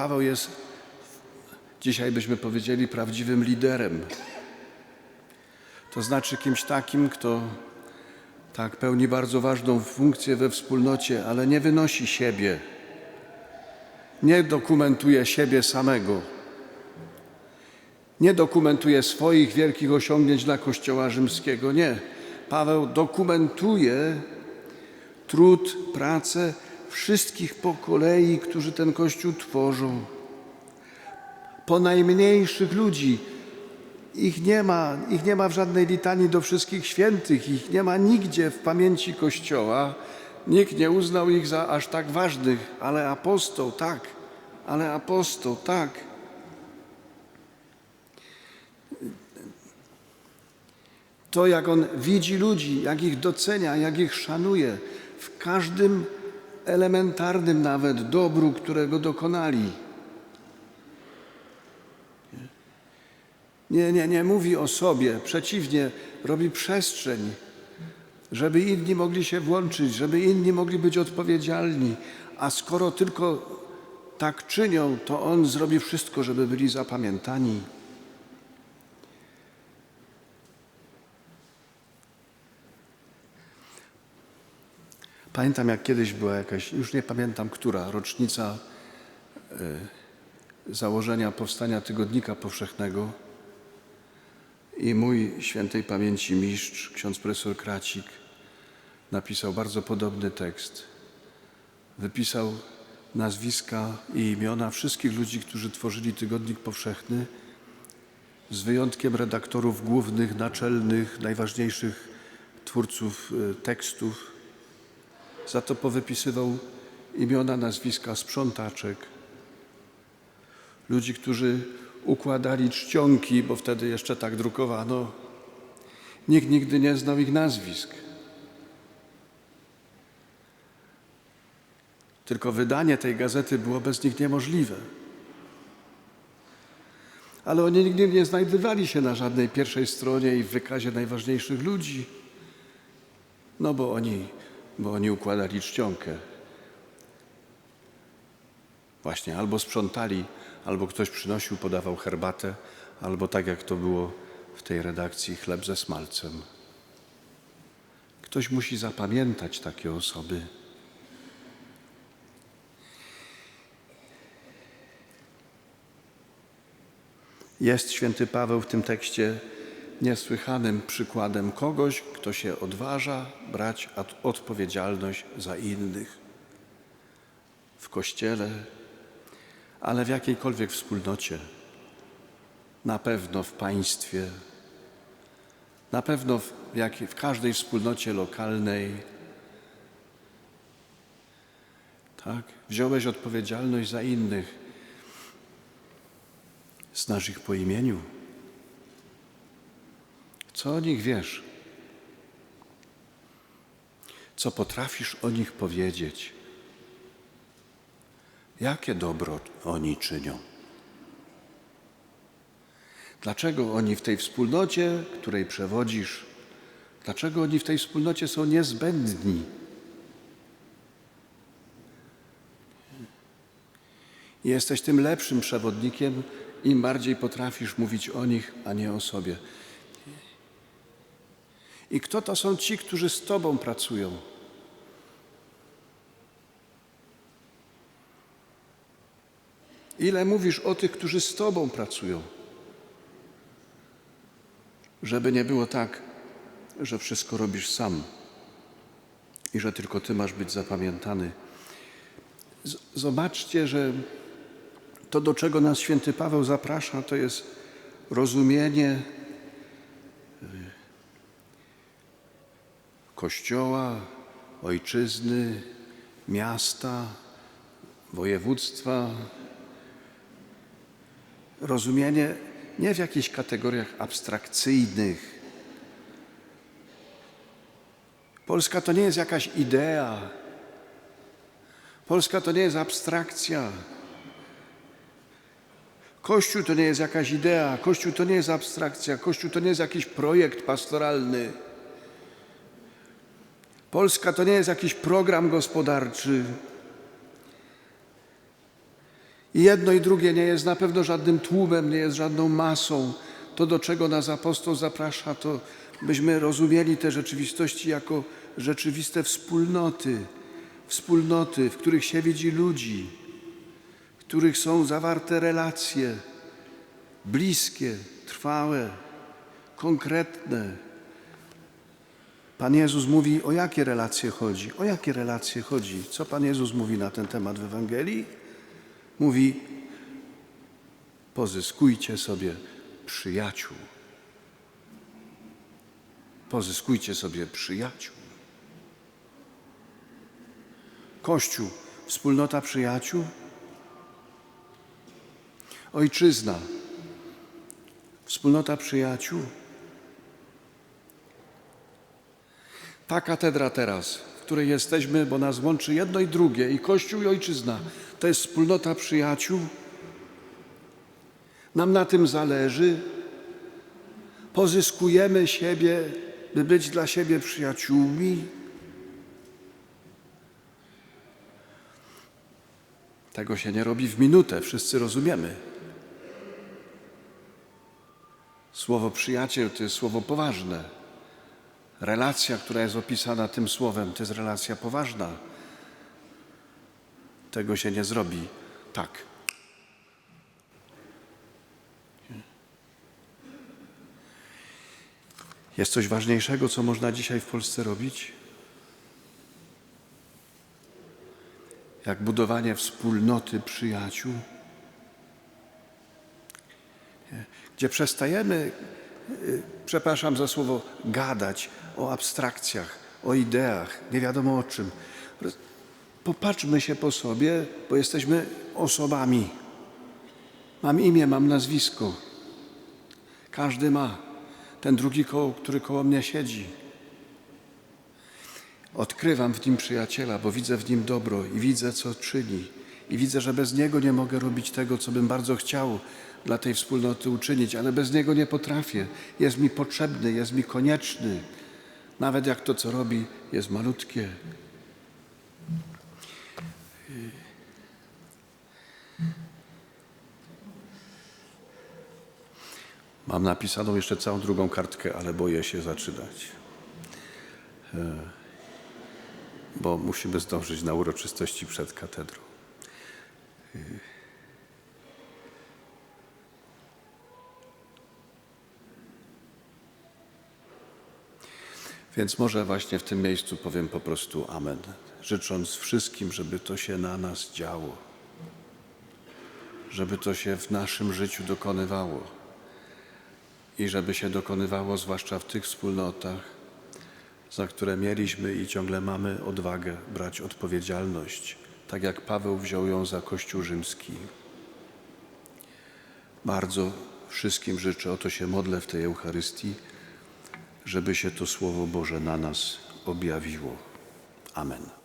Paweł jest, dzisiaj byśmy powiedzieli, prawdziwym liderem. To znaczy kimś takim, kto tak pełni bardzo ważną funkcję we wspólnocie, ale nie wynosi siebie, nie dokumentuje siebie samego, nie dokumentuje swoich wielkich osiągnięć dla Kościoła Rzymskiego. Nie. Paweł dokumentuje trud, pracę wszystkich po kolei, którzy ten Kościół tworzą. Po najmniejszych ludzi. Ich nie ma, ich nie ma w żadnej litanii do wszystkich świętych, ich nie ma nigdzie w pamięci Kościoła. Nikt nie uznał ich za aż tak ważnych, ale apostoł tak, ale apostoł tak. To, jak on widzi ludzi, jak ich docenia, jak ich szanuje, w każdym elementarnym nawet dobru, którego dokonali. Nie, nie, nie mówi o sobie, przeciwnie, robi przestrzeń, żeby inni mogli się włączyć, żeby inni mogli być odpowiedzialni. A skoro tylko tak czynią, to on zrobi wszystko, żeby byli zapamiętani. Pamiętam, jak kiedyś była jakaś, już nie pamiętam która, rocznica y, założenia powstania Tygodnika Powszechnego i mój świętej pamięci mistrz, ksiądz profesor Kracik, napisał bardzo podobny tekst. Wypisał nazwiska i imiona wszystkich ludzi, którzy tworzyli Tygodnik Powszechny, z wyjątkiem redaktorów głównych, naczelnych, najważniejszych twórców y, tekstów. Za to powypisywał imiona, nazwiska sprzątaczek, ludzi, którzy układali czcionki, bo wtedy jeszcze tak drukowano. Nikt nigdy nie znał ich nazwisk. Tylko wydanie tej gazety było bez nich niemożliwe. Ale oni nigdy nie znajdowali się na żadnej pierwszej stronie i w wykazie najważniejszych ludzi. No bo oni, bo oni układali czcionkę. Właśnie albo sprzątali, albo ktoś przynosił, podawał herbatę, albo tak jak to było w tej redakcji, chleb ze smalcem. Ktoś musi zapamiętać takie osoby. Jest święty Paweł w tym tekście niesłychanym przykładem kogoś, kto się odważa brać odpowiedzialność za innych w kościele, ale w jakiejkolwiek wspólnocie, na pewno w państwie, na pewno w, jak, w każdej wspólnocie lokalnej. Tak? Wziąłeś odpowiedzialność za innych. Znasz ich po imieniu. Co o nich wiesz? Co potrafisz o nich powiedzieć? Jakie dobro oni czynią? Dlaczego oni w tej wspólnocie, której przewodzisz, dlaczego oni w tej wspólnocie są niezbędni? Jesteś tym lepszym przewodnikiem, im bardziej potrafisz mówić o nich, a nie o sobie. I kto to są ci, którzy z Tobą pracują? Ile mówisz o tych, którzy z Tobą pracują? Żeby nie było tak, że wszystko robisz sam i że tylko Ty masz być zapamiętany. Z- Zobaczcie, że to, do czego nas święty Paweł zaprasza, to jest rozumienie Kościoła, ojczyzny, miasta, województwa. Rozumienie nie w jakichś kategoriach abstrakcyjnych. Polska to nie jest jakaś idea. Polska to nie jest abstrakcja. Kościół to nie jest jakaś idea, Kościół to nie jest abstrakcja, Kościół to nie jest jakiś projekt pastoralny. Polska to nie jest jakiś program gospodarczy. I jedno i drugie nie jest na pewno żadnym tłumem, nie jest żadną masą. To, do czego nas apostoł zaprasza, to byśmy rozumieli te rzeczywistości jako rzeczywiste wspólnoty, wspólnoty, w których się widzi ludzi, w których są zawarte relacje bliskie, trwałe, konkretne. Pan Jezus mówi, o jakie relacje chodzi? O jakie relacje chodzi? Co Pan Jezus mówi na ten temat w Ewangelii? Mówi, pozyskujcie sobie przyjaciół. Pozyskujcie sobie przyjaciół. Kościół, wspólnota przyjaciół, ojczyzna, wspólnota przyjaciół. Ta katedra teraz, w której jesteśmy, bo nas łączy jedno i drugie, i Kościół, i ojczyzna, to jest wspólnota przyjaciół. Nam na tym zależy. Pozyskujemy siebie, by być dla siebie przyjaciółmi. Tego się nie robi w minutę, wszyscy rozumiemy. Słowo przyjaciel to jest słowo poważne. Relacja, która jest opisana tym słowem, to jest relacja poważna. Tego się nie zrobi tak. Jest coś ważniejszego, co można dzisiaj w Polsce robić? Jak budowanie wspólnoty przyjaciół, gdzie przestajemy, przepraszam za słowo, gadać o abstrakcjach, o ideach, nie wiadomo o czym. Popatrzmy się po sobie, bo jesteśmy osobami. Mam imię, mam nazwisko. Każdy ma. Ten drugi, koło, który koło mnie siedzi. Odkrywam w nim przyjaciela, bo widzę w nim dobro i widzę, co czyni. I widzę, że bez niego nie mogę robić tego, co bym bardzo chciał dla tej wspólnoty uczynić, ale bez niego nie potrafię. Jest mi potrzebny, jest mi konieczny. Nawet jak to, co robi, jest malutkie. Mam napisaną jeszcze całą drugą kartkę, ale boję się zaczynać. E, Bo musimy zdążyć na uroczystości przed katedrą. E, Więc może właśnie w tym miejscu powiem po prostu Amen, życząc wszystkim, żeby to się na nas działo, żeby to się w naszym życiu dokonywało. I żeby się dokonywało zwłaszcza w tych wspólnotach, za które mieliśmy i ciągle mamy odwagę brać odpowiedzialność, tak jak Paweł wziął ją za Kościół rzymski. Bardzo wszystkim życzę, o to się modlę w tej Eucharystii, żeby się to Słowo Boże na nas objawiło. Amen.